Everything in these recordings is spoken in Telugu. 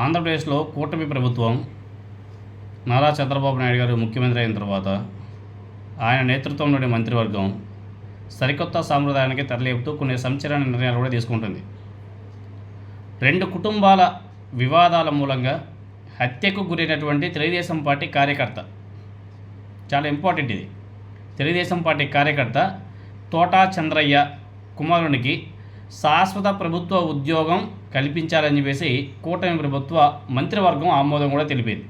ఆంధ్రప్రదేశ్లో కూటమి ప్రభుత్వం నారా చంద్రబాబు నాయుడు గారు ముఖ్యమంత్రి అయిన తర్వాత ఆయన నేతృత్వంలోని మంత్రివర్గం సరికొత్త సాంప్రదాయానికి తెరలేపుతూ కొన్ని సంచలన నిర్ణయాలు కూడా తీసుకుంటుంది. రెండు కుటుంబాల వివాదాల మూలంగా హత్యకు గురైనటువంటి తెలుగుదేశం పార్టీ కార్యకర్త. చాలా ఇంపార్టెంట్ ఇది. తెలుగుదేశం పార్టీ కార్యకర్త తోటా చంద్రయ్య కుమారునికి శాశ్వత ప్రభుత్వ ఉద్యోగం కల్పించాలని చెప్పేసి కూటమి ప్రభుత్వ మంత్రివర్గం ఆమోదం కూడా తెలిపింది.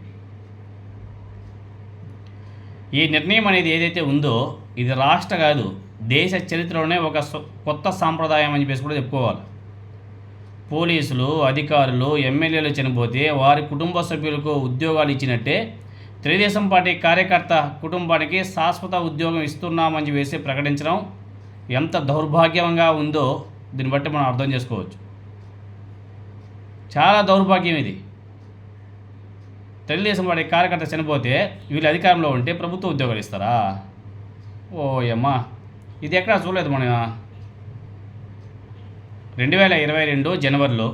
ఈ నిర్ణయం అనేది ఏదైతే ఉందో ఇది రాష్ట్ర కాదు దేశ చరిత్రలోనే ఒక కొత్త సాంప్రదాయం అని చెప్పేసి కూడా చెప్పుకోవాలి. పోలీసులు అధికారులు ఎమ్మెల్యేలు చనిపోతే వారి కుటుంబ సభ్యులకు ఉద్యోగాలు ఇచ్చినట్టే తెలుగుదేశం పార్టీ కార్యకర్త కుటుంబానికి శాశ్వత ఉద్యోగం ఇస్తున్నామని చెప్పేసి ప్రకటించడం ఎంత దౌర్భాగ్యంగా ఉందో దీన్ని బట్టి మనం అర్థం చేసుకోవచ్చు. చాలా దౌర్భాగ్యం ఇది. తెలుగుదేశం వాడి కార్యకర్త చనిపోతే వీళ్ళు అధికారంలో ఉంటే ప్రభుత్వ ఉద్యోగాలు ఇస్తారా? ఓ అమ్మా ఇది ఎక్కడా చూడలేదు మన రెండు వేల ఇరవై రెండు జనవరిలో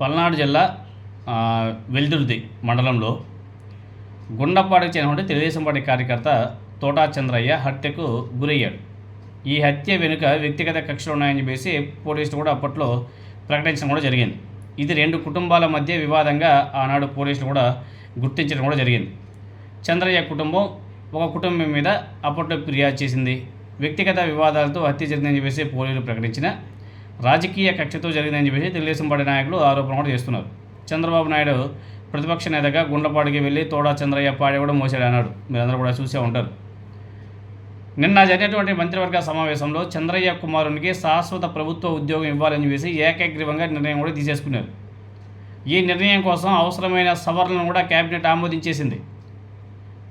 పల్నాడు జిల్లా వెల్దుర్ది మండలంలో గుండపాడికి చెందిన తెలుగుదేశం పార్టీ కార్యకర్త తోటా చంద్రయ్య హత్యకు గురయ్యాడు. ఈ హత్య వెనుక వ్యక్తిగత కక్షలు ఉన్నాయని చెప్పేసి పోలీసులు కూడా అప్పట్లో ప్రకటించడం కూడా జరిగింది. ఇది రెండు కుటుంబాల మధ్య వివాదంగా ఆనాడు పోలీసులు కూడా గుర్తించడం కూడా జరిగింది. చంద్రయ్య కుటుంబం ఒక కుటుంబం మీద అప్పట్లో ఫిర్యాదు చేసింది. వ్యక్తిగత వివాదాలతో హత్య జరిగిందని చెప్పేసి పోలీసులు ప్రకటించిన రాజకీయ కక్షతో జరిగిందని చెప్పేసి తెలుగుదేశం పార్టీ నాయకులు ఆరోపణ కూడా చేస్తున్నారు. చంద్రబాబు నాయుడు ప్రతిపక్ష నేతగా గుండ్లపాడికి వెళ్ళి తోడా చంద్రయ్య పాడే కూడా మోసాడు అన్నాడు. మీరందరూ కూడా చూసే ఉంటారు. నిన్న జరిగినటువంటి మంత్రివర్గ సమావేశంలో చంద్రయ్య కుమారునికి శాశ్వత ప్రభుత్వ ఉద్యోగం ఇవ్వాలని చెప్పేసి ఏకగ్రీవంగా నిర్ణయం కూడా తీసేసుకున్నారు. ఈ నిర్ణయం కోసం అవసరమైన సవరణను కూడా కేబినెట్ ఆమోదించేసింది.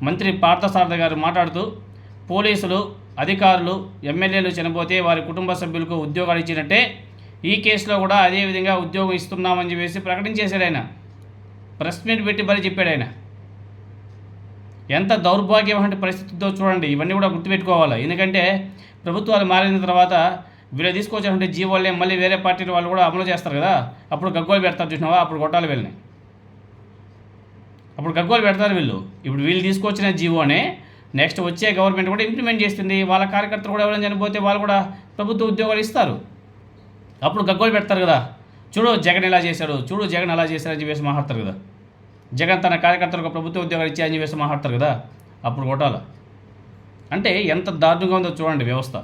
మంత్రి పార్థసారథ గారు మాట్లాడుతూ పోలీసులు అధికారులు ఎమ్మెల్యేలు చనిపోతే వారి కుటుంబ సభ్యులకు ఉద్యోగాలు ఇచ్చినట్టే ఈ కేసులో కూడా అదేవిధంగా ఉద్యోగం ఇస్తున్నామని చెప్పేసి ప్రకటించేశాడు ఆయన. ప్రెస్ మీట్ పెట్టి మరి చెప్పాడు ఆయన. ఎంత దౌర్భాగ్యమైన పరిస్థితితో చూడండి ఇవన్నీ కూడా గుర్తుపెట్టుకోవాలి. ఎందుకంటే ప్రభుత్వాలు మారిన తర్వాత వీళ్ళు తీసుకొచ్చినటువంటి జీవోలే మళ్ళీ వేరే పార్టీలు వాళ్ళు కూడా అమలు చేస్తారు కదా. అప్పుడు గగ్గోలు పెడతారు చూసినావా? అప్పుడు కొట్టాలి వీళ్ళని. అప్పుడు గగ్గోలు పెడతారు వీళ్ళు. ఇప్పుడు వీళ్ళు తీసుకొచ్చిన జీవోనే నెక్స్ట్ వచ్చే గవర్నమెంట్ కూడా ఇంప్లిమెంట్ చేస్తుంది. వాళ్ళ కార్యకర్తలు కూడా ఎవరైనా చనిపోతే వాళ్ళు కూడా ప్రభుత్వ ఉద్యోగాలు ఇస్తారు. అప్పుడు గగ్గోలు పెడతారు కదా. చూడు జగన్ ఎలా చేశాడు చూడు జగన్ ఎలా చేశారు అని చెప్పేసి మాట్లాడతారు కదా. జగన్ తన కార్యకర్తలకు ప్రభుత్వ ఉద్యోగాలు ఇచ్చాయని చెప్పేసి మాట్లాడతారు కదా అప్పుడు కొట్టాల? అంటే ఎంత దారుణంగా ఉందో చూడండి వ్యవస్థ.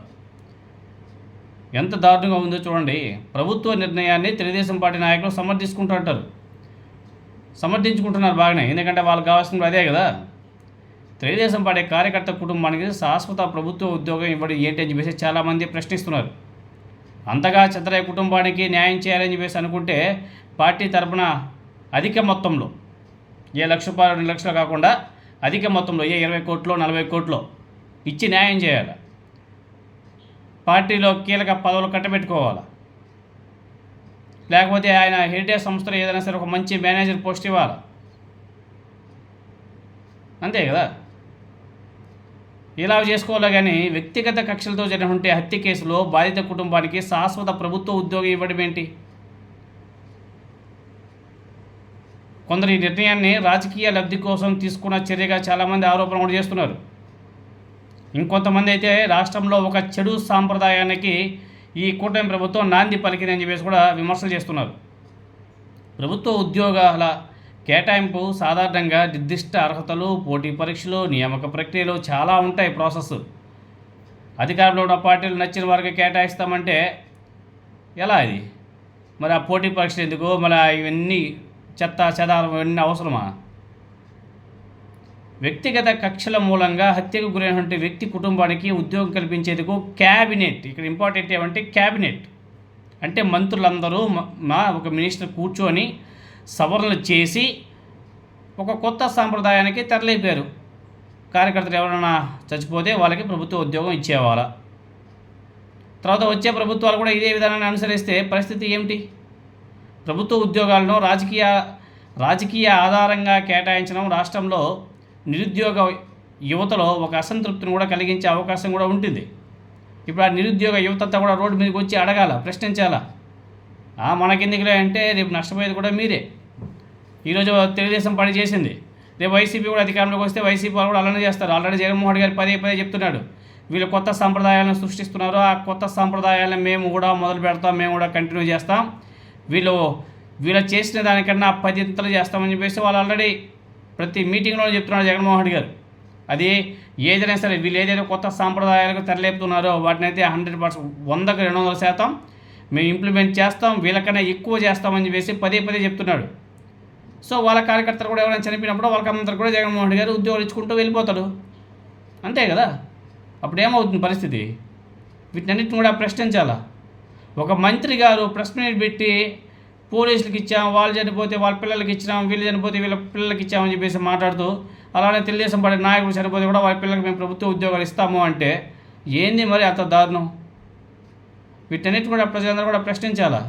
ఎంత దారుణంగా ఉందో చూడండి ప్రభుత్వ నిర్ణయాన్ని తెలుగుదేశం పార్టీ నాయకులు సమర్థించుకుంటూ అంటారు సమర్థించుకుంటున్నారు బాగానే ఎందుకంటే వాళ్ళకి కావాల్సింది అదే కదా. తెలుగుదేశం పార్టీ కార్యకర్త కుటుంబానికి శాశ్వత ప్రభుత్వ ఉద్యోగం ఇవ్వడం ఏంటి అని చెప్పేసి చాలామంది ప్రశ్నిస్తున్నారు. అంతగా చంద్రయ్య కుటుంబానికి న్యాయం చేయాలని చెప్పేసి అనుకుంటే పార్టీ తరపున అధిక మొత్తంలో ఏ లక్ష రూపాయలు రెండు లక్షలు కాకుండా అధిక మొత్తంలో ఏ ఇరవై కోట్లో నలభై కోట్లు ఇచ్చి న్యాయం చేయాలి. పార్టీలో కీలక పదవులు కట్టబెట్టుకోవాలి. లేకపోతే ఆయన హెరిటేజ్ సంస్థలో ఏదైనా సరే ఒక మంచి మేనేజర్ పోస్ట్ ఇవ్వాలి. అంతే కదా? ఇలా చేసుకోవాలి కానీ వ్యక్తిగత కక్షలతో జరిగినటువంటి హత్య కేసులో బాధిత కుటుంబానికి శాశ్వత ప్రభుత్వ ఉద్యోగం ఇవ్వడం ఏంటి? కొందరు ఈ నిర్ణయాన్ని రాజకీయ లబ్ధి కోసం తీసుకున్న చర్యగా చాలామంది ఆరోపణ కూడా చేస్తున్నారు. ఇంకొంతమంది అయితే రాష్ట్రంలో ఒక చెడు సాంప్రదాయానికి ఈ కూటమి ప్రభుత్వం నాంది పలికిందని చెప్పేసి కూడా విమర్శలు చేస్తున్నారు. ప్రభుత్వ ఉద్యోగాల కేటాయింపు సాధారణంగా నిర్దిష్ట అర్హతలు పోటీ పరీక్షలు నియామక ప్రక్రియలు చాలా ఉంటాయి ప్రాసెస్. అధికారంలో ఉన్న పార్టీలు నచ్చిన వారికి కేటాయిస్తామంటే ఎలా ఇది? మరి ఆ పోటీ పరీక్షలు ఎందుకు? మరి ఇవన్నీ చెత్త చెదాలు ఇవన్నీ అవసరమా? వ్యక్తిగత కక్షల మూలంగా హత్యకు గురైనటువంటి వ్యక్తి కుటుంబానికి ఉద్యోగం కల్పించేందుకు క్యాబినెట్ ఇక్కడ ఇంపార్టెంట్ ఏమంటే క్యాబినెట్. అంటే మంత్రులందరూ మా ఒక మినిస్టర్ కూర్చొని సవరణలు చేసి ఒక కొత్త సాంప్రదాయానికి తరలిపోయారు. కార్యకర్తలు ఎవరైనా చచ్చిపోతే వాళ్ళకి ప్రభుత్వ ఉద్యోగం ఇచ్చేవాళ్ళ. తర్వాత వచ్చే ప్రభుత్వాలు కూడా ఇదే విధానాన్ని అనుసరిస్తే పరిస్థితి ఏమిటి? ప్రభుత్వ ఉద్యోగాలను రాజకీయ రాజకీయ ఆధారంగా కేటాయించడం రాష్ట్రంలో నిరుద్యోగ యువతలో ఒక అసంతృప్తిని కూడా కలిగించే అవకాశం కూడా ఉంటుంది. ఇప్పుడు ఆ నిరుద్యోగ యువత అంతా కూడా రోడ్డు మీదకి వచ్చి అడగాల ప్రశ్నించాలా. మనకెందుకులే అంటే రేపు నష్టపోయేది కూడా మీరే. ఈరోజు తెలుగుదేశం పని చేసింది. రేపు వైసీపీ కూడా అధికారంలోకి వస్తే వైసీపీ వాళ్ళు కూడా అలానే చేస్తారు. ఆల్రెడీ జగన్మోహన్ రెడ్డి గారు పదే పదే చెప్తున్నాడు. వీళ్ళు కొత్త సాంప్రదాయాలను సృష్టిస్తున్నారు ఆ కొత్త సాంప్రదాయాలను మేము కూడా మొదలు పెడతాం మేము కూడా కంటిన్యూ చేస్తాం. వీళ్ళు వీళ్ళు చేసిన దానికన్నా పదింతలు చేస్తామని చెప్పేసి వాళ్ళు ఆల్రెడీ ప్రతి మీటింగ్లో చెప్తున్నాడు జగన్మోహన్ రెడ్డి గారు. అది ఏదైనా సరే వీళ్ళు ఏదైతే కొత్త సాంప్రదాయాలకు తెరలేపుతున్నారో వాటిని అయితే హండ్రెడ్ పర్సెంట్ వందకు రెండు వందల శాతం మేము ఇంప్లిమెంట్ చేస్తాం వీళ్ళకన్నా ఎక్కువ చేస్తామని చెప్పేసి పదే పదే చెప్తున్నాడు. సో వాళ్ళ కార్యకర్తలు కూడా ఎవరైనా చనిపోయినప్పుడు వాళ్ళకందరూ కూడా జగన్మోహన్ రెడ్డి గారు ఉద్యోగాలు ఇచ్చుకుంటూ వెళ్ళిపోతాడు. అంతే కదా? అప్పుడు ఏమవుతుంది పరిస్థితి? వీటన్నిటిని కూడా ప్రశ్నించాలా? ఒక మంత్రి గారు ప్రెస్ మీట్ పెట్టి పోలీసులకు ఇచ్చాం వాళ్ళు చనిపోతే వాళ్ళ పిల్లలకి ఇచ్చినాం వీళ్ళు చనిపోతే వీళ్ళ పిల్లలకి ఇచ్చామని చెప్పేసి మాట్లాడుతూ అలానే తెలుగుదేశం పార్టీ నాయకుడు చనిపోతే కూడా వాళ్ళ పిల్లలకి మేము ప్రభుత్వ ఉద్యోగాలు ఇస్తాము అంటే ఏంది మరి అంత దారుణం? వీటన్నిటి కూడా ప్రజలందరూ కూడా ప్రశ్నించాలా?